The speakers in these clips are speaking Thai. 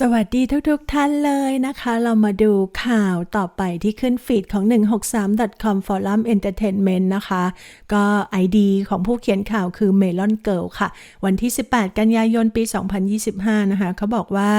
สวัสดีทุกๆทท่านเลยนะคะ เรามาดูข่าวต่อไปที่ขึ้นฟีดของ 163.com Forum Entertainment นะคะ ก็ ID ของผู้เขียนข่าวคือ Melon Girl ค่ะ วันที่ 18 กันยายนปี 2025 นะคะ เขาบอกว่า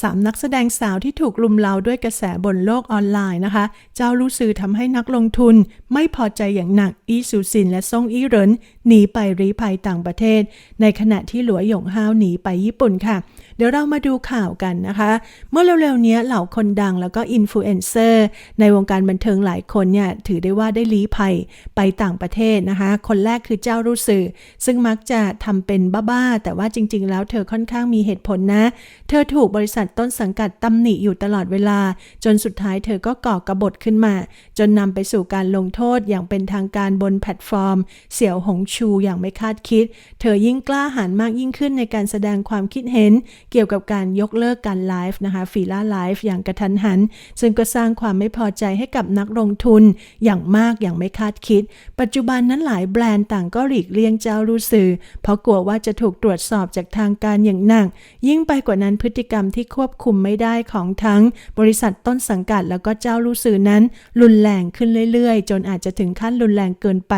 สามนักแสดงสาวที่ถูกลุมเล้าด้วยกระแสบนโลกออนไลน์นะคะ เจ้ารู้สื่อทำให้นักลงทุน ไม่พอใจอย่างหนักอีซูซินและซ่งอีเหรินหนีไปรีภัยต่างประเทศ ในขณะที่หลัวหยงฮาวหนีไปญี่ปุ่นค่ะ เดี๋ยวเรามาดูข่าวกันนะคะ เมื่อเร็วๆนี้เหล่าคนดังแล้วก็อินฟลูเอนเซอร์ในวงการบันเทิงหลายคนเนี่ยถือได้ว่าได้ลี้ภัยไปต่างประเทศนะคะ คนแรกคือเจ้ารู้สื่อซึ่งมักจะทำเป็นบ้าๆแต่ว่าจริง ๆ แล้วเธอค่อนข้างมีเหตุผลนะ เธอถูกบริษัทต้นสังกัดตำหนิอยู่ตลอดเวลา จนสุดท้ายเธอก็ก่อกระบฏขึ้นมา จนนำไปสู่การลงโทษอย่างเป็นทางการบนแพลตฟอร์ม เสี่ยวหงชูอย่างไม่คาดคิด เธอยิ่งกล้าหาญมากยิ่งขึ้นในการแสดงความคิดเห็น เกี่ยวกับการยกเลิกการไลฟ์นะคะฟีล่าไลฟ์อย่างกระทันหัน ซึ่งก็สร้างความไม่พอใจให้กับนักลงทุนอย่างมากอย่างไม่คาดคิด ปัจจุบันนั้นหลายแบรนด์ต่างก็หลีกเลี่ยงเจ้ารู้สื่อ เพราะกลัวว่าจะถูกตรวจสอบจากทางการอย่างหนัก ยิ่งไปกว่านั้นพฤติกรรมที่ควบคุมไม่ได้ของทั้งบริษัทต้นสังกัดแล้วก็เจ้ารู้สื่อนั้น รุนแรงขึ้นเรื่อยๆ จนอาจจะถึงขั้นรุนแรงเกินไป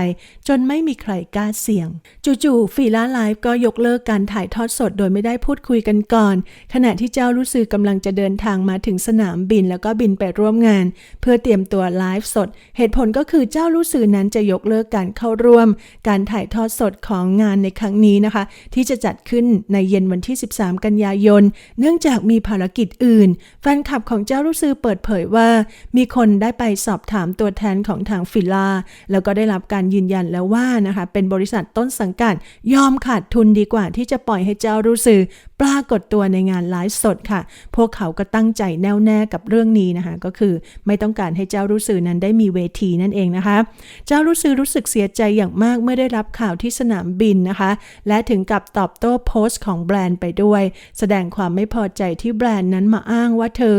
จนไม่มีใครกล้าเสี่ยง จู่ๆฟีล่าไลฟ์ก็ยกเลิกการถ่ายทอดสดโดยไม่ได้พูดคุยกันก่อน ขณะที่เจ้ารู้สื่อกำลังจะเดินทางมาถึงสนามบินแล้วก็บินไปร่วมงาน เพื่อเตรียมตัวไลฟ์สด เหตุผลก็คือเจ้ารู้สื่อนั้นจะยกเลิกการเข้าร่วม การถ่ายทอดสดของงานในครั้งนี้นะคะ ที่จะจัดขึ้นในเย็นวันที่ 13 กันยายน เนื่องจากากมีภารกิจอื่น แฟนคลับของเจ้ารู้สื่อเปิดเผยว่า มีคนได้ไปสอบถามตัวแทนของทางฟิลาแล้วก็ได้รับการยืนยันแล้วว่านะคะเป็นบริษัทต้นสังกัดยอมขาดทุนดีกว่าที่จะปล่อยให้เจ้ารู้สื่อ ปรากฏตัวในงานไลฟ์สดค่ะ พวกเขาก็ตั้งใจแน่วแน่กับเรื่องนี้นะคะ ก็คือไม่ต้องการให้เจ้ารู้สื่อนั้นได้มีเวทีนั่นเองนะคะ เจ้ารู้สื่อรู้สึกเสียใจอย่างมากเมื่อได้รับข่าวที่สนามบินนะคะ และถึงกับตอบโต้โพสต์ของแบรนด์ไปด้วย แสดงความไม่พอใจที่แบรนด์นั้นมาอ้างว่าเธอ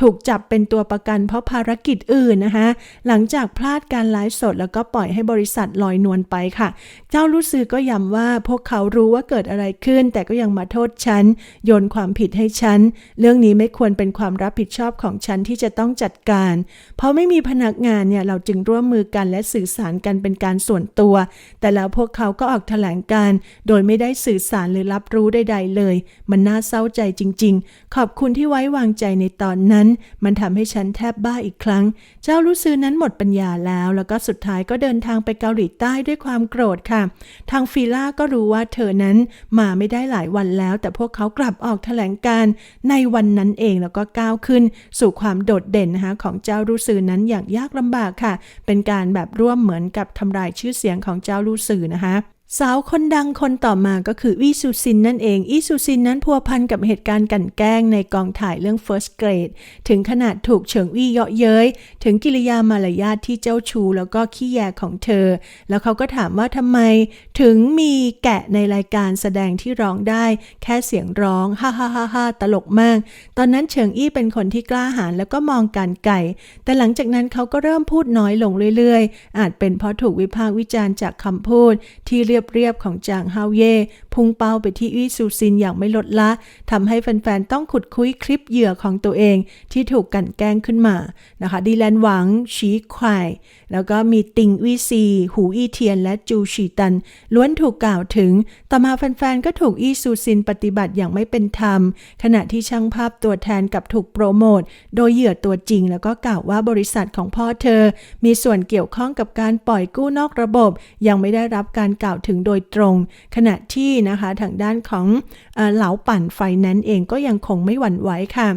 ถูกจับเป็นตัวประกันเพราะภารกิจอื่นนะคะ หลังจากพลาดการไลฟ์สดแล้วก็ปล่อยให้บริษัทลอยนวลไปค่ะ เจ้ารู้สื่อก็ย้ำว่าพวกเขารู้ว่าเกิดอะไรขึ้น แต่ก็ยังมาโทษฉันโยนความผิดให้ฉัน เรื่องนี้ไม่ควรเป็นความรับผิดชอบของฉันที่จะต้องจัดการ เพราะไม่มีพนักงานเนี่ยเราจึงร่วมมือกันและสื่อสารกันเป็นการส่วนตัว แต่แล้วพวกเขาก็ออกแถลงการโดยไม่ได้สื่อสารหรือรับรู้ใด ๆ เลย มันน่าเศร้าใจจริง ๆ ขอบคุณที่ไว้วางใจในตอนนั้น มันทำให้ฉันแทบบ้าอีกครั้ง เจ้ารู้ซื้อนั้นหมดปัญญาแล้ว แล้วก็สุดท้ายก็เดินทางไปเกาหลีใต้ด้วยความโกรธค่ะ ทางฟีล่าก็รู้ว่าเธอนั้นมาไม่ได้หลายวันแล้ว แต่พวกเขากลับออกแถลงการในวันนั้นเองแล้วก็ก้าวขึ้นสู่ความโดดเด่นนะคะของเจ้ารู้สื่อนั้นอย่างยากลำบากค่ะ เป็นการแบบร่วมเหมือนกับทำลายชื่อเสียงของเจ้ารู้สื่อนะคะ สาวคนดังคนต่อมาก็คืออีซูซินนั่นเอง อีซูซินนั้นพัวพันกับเหตุการณ์กันแกล้งในกองถ่ายเรื่อง First Grade ถึงขนาดถูกเฉิงอี้เยาะเย้ย ถึงกิริยามารยาทที่เจ้าชูแล้วก็ขี้แยของเธอ แล้วเขาก็ถามว่าทำไม ถึงมีแกะในรายการแสดงที่ร้องได้ แค่เสียงร้องฮ่าฮ่าฮ่าฮ่าตลกมาก ตอนนั้นเฉิงอี้เป็นคนที่กล้าหาญแล้วก็มองการไก่ แต่หลังจากนั้นเขาก็เริ่มพูดน้อยลงเรื่อยๆ อาจเป็นเพราะถูกวิพากษ์วิจารณ์จากคำพูดที่เรียรียบๆ ของจางฮาวเย่พุ่งเป้าไปที่อี้ซูซินอย่างไม่ลดละทำให้แฟนๆ ต้องขุดคุยคลิปเหยื่อของตัวเองที่ถูกกลันแกล้งขึ้นมานะคะดีแลนหวังชีควายแล้วก็มีติงวีซี หูอี้เทียน และจูชีตัน ล้วนถูกกล่าวถึง ต่อมาแฟนๆ ก็ถูกอี้ซูซินปฏิบัติอย่างไม่เป็นธรรม ขณะที่ช่างภาพตัวแทนกับถูกโปรโมทโดยเหยื่อตัวจริง แล้วก็กล่าวว่าบริษัทของพ่อเธอ มีส่วนเกี่ยวข้องกับการปล่อยกู้นอกระบบ ยังไม่ได้รับการกล่าวถึงโดยตรง ขณะที่นะคะทางด้านของเหลาปั่นไฟแนนซ์เองก็ยังคงไม่หวั่นไหวค่ะ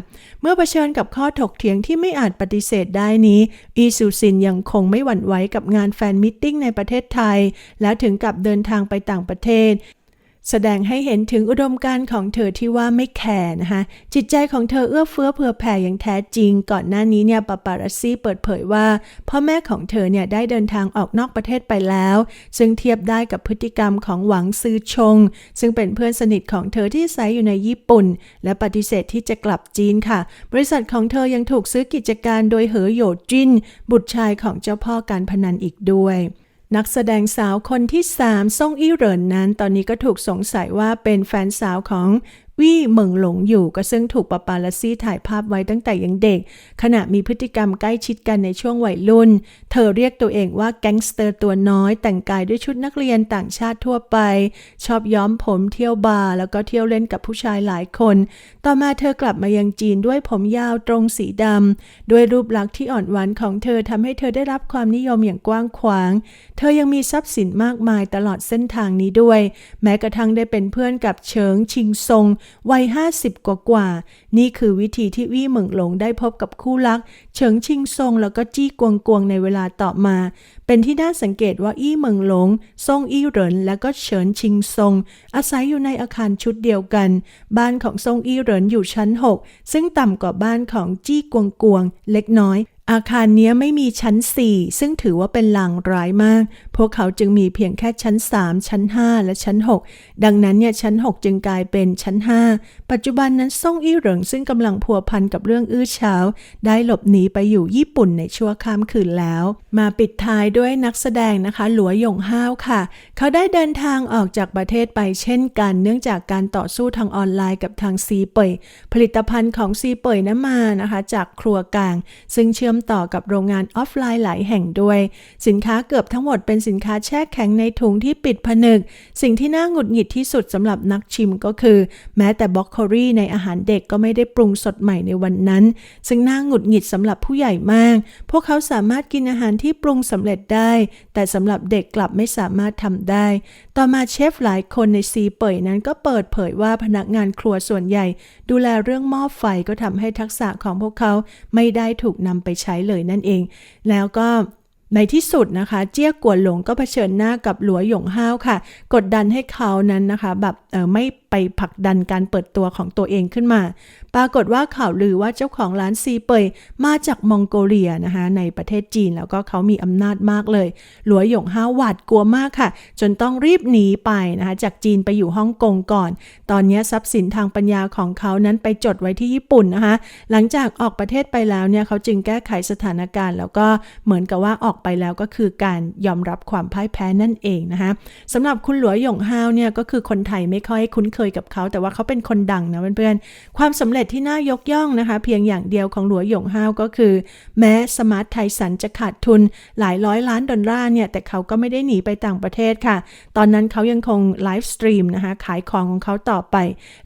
เมื่อเผชิญกับข้อถกเถียงที่ไม่อาจปฏิเสธได้นี้ อีซูซินยังคงไม่หวั่นไหวกับงานแฟนมิทติ้งในประเทศไทย แล้วถึงกับเดินทางไปต่างประเทศ แสดงให้เห็นถึงอุดมการณ์ของเธอที่ว่าไม่แคร์นะคะ จิตใจของเธอเอื้อเฟื้อเผื่อแผ่อย่างแท้จริง ก่อนหน้านี้เนี่ยปาปารัสซี่เปิดเผยว่า พ่อแม่ของเธอเนี่ยได้เดินทางออกนอกประเทศไปแล้ว ซึ่งเทียบได้กับพฤติกรรมของหวังซือชง ซึ่งเป็นเพื่อนสนิทของเธอที่อาศัยอยู่ในญี่ปุ่น และปฏิเสธที่จะกลับจีนค่ะ บริษัทของเธอยังถูกซื้อกิจการโดยเหอโยจินบุตรชายของเจ้าพ่อการพนันอีกด้วย นักแสดงสาวคนที่ 3 ซ่งอี้เหรินนั้น ตอนนี้ก็ถูกสงสัยว่าเป็นแฟนสาวของ วี่เหมิงหลงอยู่ก็ซึ่งถูกปาปาลัสซี่ถ่ายภาพไว้ตั้งแต่ยังเด็ก ขณะมีพฤติกรรมใกล้ชิดกันในช่วงวัยรุ่น เธอเรียกตัวเองว่าแก๊งสเตอร์ตัวน้อย แต่งกายด้วยชุดนักเรียนต่างชาติทั่วไป ชอบย้อมผมเที่ยวบาร์แล้วก็เที่ยวเล่นกับผู้ชายหลายคน ต่อมาเธอกลับมายังจีนด้วยผมยาวตรงสีดำด้วยรูปลักษณ์ที่อ่อนหวานของเธอทำให้เธอได้รับความนิยมอย่างกว้างขวาง เธอยังมีทรัพย์สินมากมายตลอดเส้นทางนี้ด้วย แม้กระทั่งได้เป็นเพื่อนกับเฉิงชิงซงวัย 50 กว่ากว่า นี่คือวิธีที่วี่เหมิงหลงได้พบกับคู่รัก เฉิงชิงซงแล้วก็จี้กวงกวงในเวลาต่อมา เป็นที่น่าสังเกตว่าอี้เหมิงหลงซงอี้เหรินและก็เฉินชิงซงอาศัยอยู่ในอาคารชุดเดียวกัน บ้านของซงอี้เหรินอยู่ชั้น 6 ซึ่งต่ำกว่าบ้านของจี้กวงกวงเล็กน้อย อาคารนี้ไม่มีชั้น 4 ซึ่งถือว่าเป็นลางร้ายมาก พวกเขาจึงมีเพียงแค่ชั้น 3 ชั้น 5 และชั้น 6 ดังนั้นเนี่ยชั้น 6 จึงกลายเป็นชั้น 5 ปัจจุบันนั้นซ่งอี้เหริงซึ่งกำลังพัวพันกับเรื่องอื้อเฉาได้หลบหนีไปอยู่ญี่ปุ่นในชั่วข้ามคืนแล้ว มาปิดท้ายด้วยนักแสดงนะคะหลัวหยงห้าวค่ะ เขาได้เดินทางออกจากประเทศไปเช่นกัน เนื่องจากการต่อสู้ทางออนไลน์กับทางซีเป่ยผลิตภัณฑ์ของซีเป่ยนั้นมานะคะ จากครัวกลาง ซึ่งเชื่อมต่อกับโรงงานออฟไลน์หลายแห่งด้วย สินค้าเกือบทั้งหมดเป็นสินค้าแช่แข็งในถุงที่ปิดผนึก สิ่งที่น่าหงุดหงิดที่สุดสำหรับนักชิมก็คือ แม้แต่บล็อกโครี่ในอาหารเด็กก็ไม่ได้ปรุงสดใหม่ในวันนั้น ซึ่งน่าหงุดหงิดสำหรับผู้ใหญ่มาก พวกเขาสามารถกินอาหารที่ปรุงสำเร็จได้ แต่สำหรับเด็กกลับไม่สามารถทำได้ต่อมาเชฟหลายคนในซีเป่ยนั้นก็เปิดเผยว่าพนักงานครัวส่วนใหญ่ ดูแลเรื่องหม้อไฟก็ทำให้ทักษะของพวกเขาไม่ได้ถูกนำไปใช้เลยนั่นเอง แล้วก็ ในที่สุดนะคะ เจี้ยกวนหลงก็เผชิญหน้ากับหลัวหยงห้าวค่ะ กดดันให้เขานั้นนะคะ แบบเออไม่ไปผลักดันการเปิดตัวของตัวเองขึ้นมา ปรากฏว่าข่าวลือว่าเจ้าของร้านซีเปยมาจากมองโกเลียนะคะในประเทศจีนแล้วก็เขามีอำนาจมากเลย หลัวหยงห้าวหวาดกลัวมากค่ะ จนต้องรีบหนีไปนะคะจากจีนไปอยู่ฮ่องกงก่อน ตอนนี้ทรัพย์สินทางปัญญาของเขานั้นไปจดไว้ที่ญี่ปุ่นนะคะ หลังจากออกประเทศไปแล้วเนี่ยเขาจึงแก้ไขสถานการณ์ แล้วก็เหมือนกับว่าออกไปแล้วก็คือการยอมรับความพ่ายแพ้นั่นเองนะคะสำหรับคุณหลัวหยงห้าวเนี่ยก็คือคนไทยไม่ค่อยคุ้นเคยกับเขา แต่ว่าเขาเป็นคนดังนะเพื่อนๆความสำเร็จที่น่ายกย่องนะคะ เพียงอย่างเดียวของหลัวหยงห้าวก็คือ แม้สมาร์ทไทสันจะขาดทุนหลายร้อยล้านดอลลาร์เนี่ยแต่เขาก็ไม่ได้หนีไปต่างประเทศค่ะ ตอนนั้นเขายังคงไลฟ์สตรีมนะคะขายของของเขาต่อไป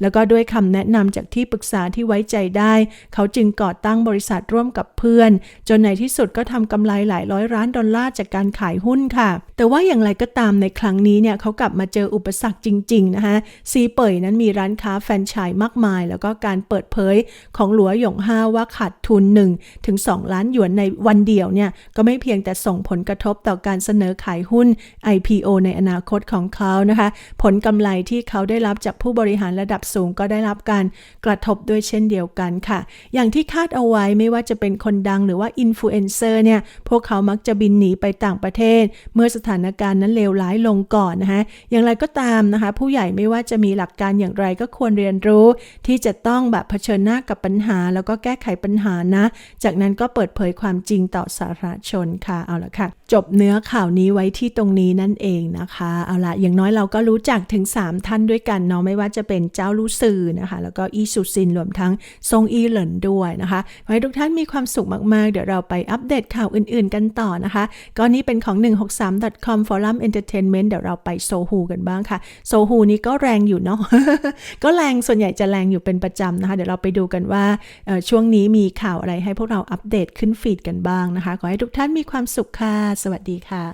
แล้วก็ด้วยคำแนะนำจากที่ปรึกษาที่ไว้ใจได้ เขาจึงก่อตั้งบริษัทร่วมกับเพื่อน จนในที่สุดก็ทำกำไรหลายร้อยล้านดอลลาร์จากการขายหุ้นค่ะ แต่ว่าอย่างไรก็ตามในครั้งนี้เนี่ยเขากลับมาเจออุปสรรคจริง ๆ นะคะ ซีเป่ยนั้นมีร้านค้าแฟรนไชส์มากมาย แล้วก็การเปิดเผยของหลัวหยงห้าว่าขาดทุน 1 ถึง 2 ล้านหยวนในวันเดียวเนี่ยก็ไม่เพียงแต่ส่งผลกระทบต่อการเสนอขายหุ้น IPO ในอนาคตของเขานะคะ ผลกำไรที่เขาได้รับจากผู้บริหารระดับสูงก็ได้รับการกระทบด้วยเช่นเดียวกันค่ะ อย่างที่คาดเอาไว้ไม่ว่าจะเป็นคนดังหรือว่าอินฟลูเอนเซอร์เนี่ยพวกเขามักจะบินหนีไปต่างประเทศ เมื่อสถานการณ์นั้นเลวร้ายลงก่อนนะคะอย่างไรก็ตามนะคะ ผู้ใหญ่ไม่ว่าจะมีหลักการอย่างไรก็ควรเรียนรู้ ที่จะต้องแบบเผชิญหน้ากับปัญหา แล้วก็แก้ไขปัญหานะ จากนั้นก็เปิดเผยความจริงต่อสาธารณชนค่ะเอาละค่ะ จบเนื้อข่าวนี้ไว้ที่ตรงนี้นั่นเองนะคะเอาละอย่างน้อยเราก็รู้จักถึง 3 ท่านด้วยกันเนาะไม่ว่าจะเป็นเจ้าลู่ซือนะคะแล้วก็อีสุซินรวมทั้งซงอีเหลินด้วยนะคะขอให้ทุกท่านมีความสุขมากๆ เดี๋ยวเราไปอัปเดตข่าวอื่น ๆ กันต่อนะคะ ก็นี่เป็นของ 163.com Forum Entertainment เดี๋ยวเราไปโซฮูกันบ้างค่ะ โซฮูนี้ก็แรงอยู่เนาะ ก็แรงส่วนใหญ่จะแรงอยู่เป็นประจำนะคะ เดี๋ยวเราไปดูกันว่าช่วงนี้มีข่าวอะไรให้พวกเราอัปเดตขึ้นฟีดกันบ้างนะคะ ขอให้ทุกท่านมีความสุขค่ะ สวัสดีค่ะ